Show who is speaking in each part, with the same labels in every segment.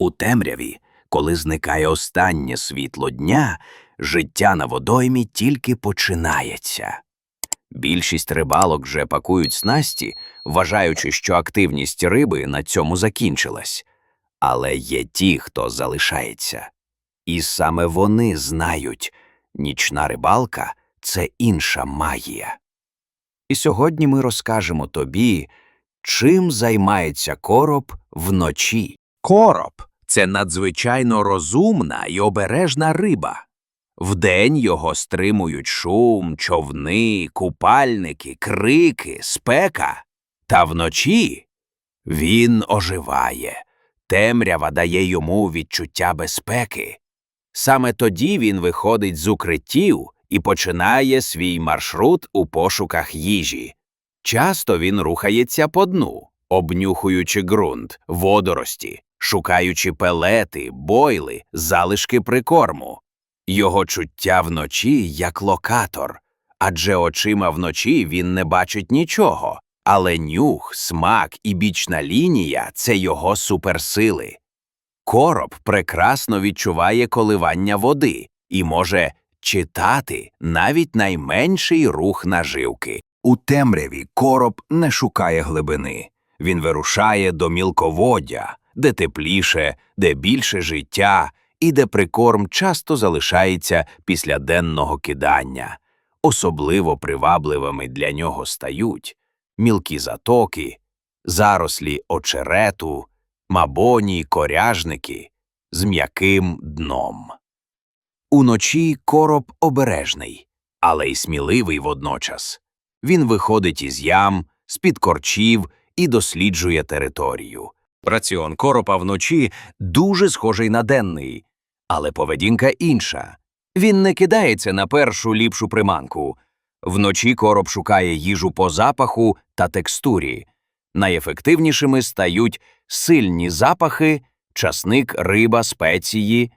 Speaker 1: У темряві, коли зникає останнє світло дня, життя на водоймі тільки починається. Більшість рибалок вже пакують снасті, вважаючи, що активність риби на цьому закінчилась. Але є ті, хто залишається. І саме вони знають, нічна рибалка це інша магія. І сьогодні ми розкажемо тобі, чим займається короб вночі. Короб це надзвичайно розумна і обережна риба. Вдень його стримують шум, човни, купальники, крики, спека. Та вночі він оживає. Темрява дає йому відчуття безпеки. Саме тоді він виходить з укриттів і починає свій маршрут у пошуках їжі. Часто він рухається по дну, обнюхуючи ґрунт, водорості, шукаючи пелети, бойли, залишки прикорму. Його чуття вночі як локатор, адже очима вночі він не бачить нічого, але нюх, смак і бічна лінія це його суперсили. Короб прекрасно відчуває коливання води і може читати навіть найменший рух наживки. У темряві короб не шукає глибини. Він вирушає до мілководдя, де тепліше, де більше життя і де прикорм часто залишається після денного кидання. Особливо привабливими для нього стають мілкі затоки, зарослі очерету, мабоні, коряжники з м'яким дном. Уночі короб обережний, але й сміливий водночас. Він виходить із ям, з-під корчів і досліджує територію. Раціон коропа вночі дуже схожий на денний, але поведінка інша. Він не кидається на першу ліпшу приманку. Вночі короб шукає їжу по запаху та текстурі. Найефективнішими стають сильні запахи, часник, риба, спеції,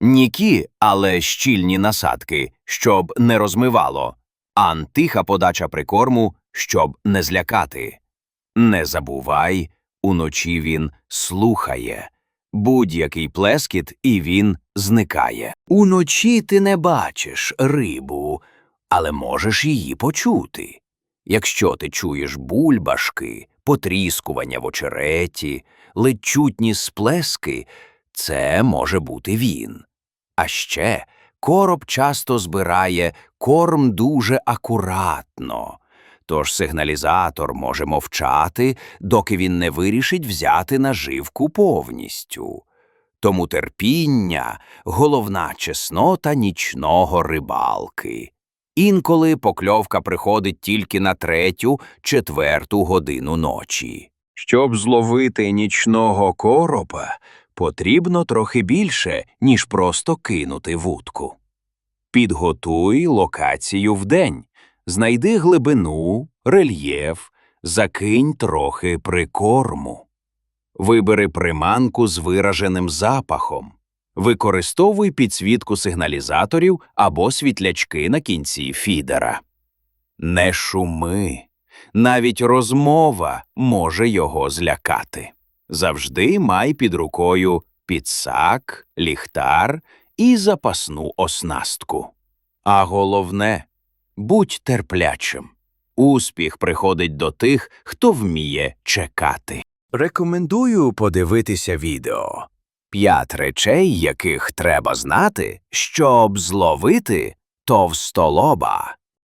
Speaker 1: нікі, але щільні насадки, щоб не розмивало, а тиха подача прикорму, щоб не злякати. Не забувай, уночі він слухає. Будь-який плескіт, і він зникає. Уночі ти не бачиш рибу, але можеш її почути. Якщо ти чуєш бульбашки, потріскування в очереті, ледь сплески, це може бути він. А ще короб часто збирає корм дуже акуратно. Тож сигналізатор може мовчати, доки він не вирішить взяти наживку повністю. Тому терпіння головна чеснота нічного рибалки. Інколи покльовка приходить тільки на третю, четверту годину ночі. Щоб зловити нічного коропа, потрібно трохи більше, ніж просто кинути вудку. Підготуй локацію вдень, знайди глибину, рельєф, закинь трохи прикорму. Вибери приманку з вираженим запахом. Використовуй підсвітку сигналізаторів або світлячки на кінці фідера. Не шуми. Навіть розмова може його злякати. Завжди май під рукою підсак, ліхтар і запасну оснастку. А головне будь терплячим. Успіх приходить до тих, хто вміє чекати. Рекомендую подивитися відео. П'ять речей, яких треба знати, щоб зловити товстолоба.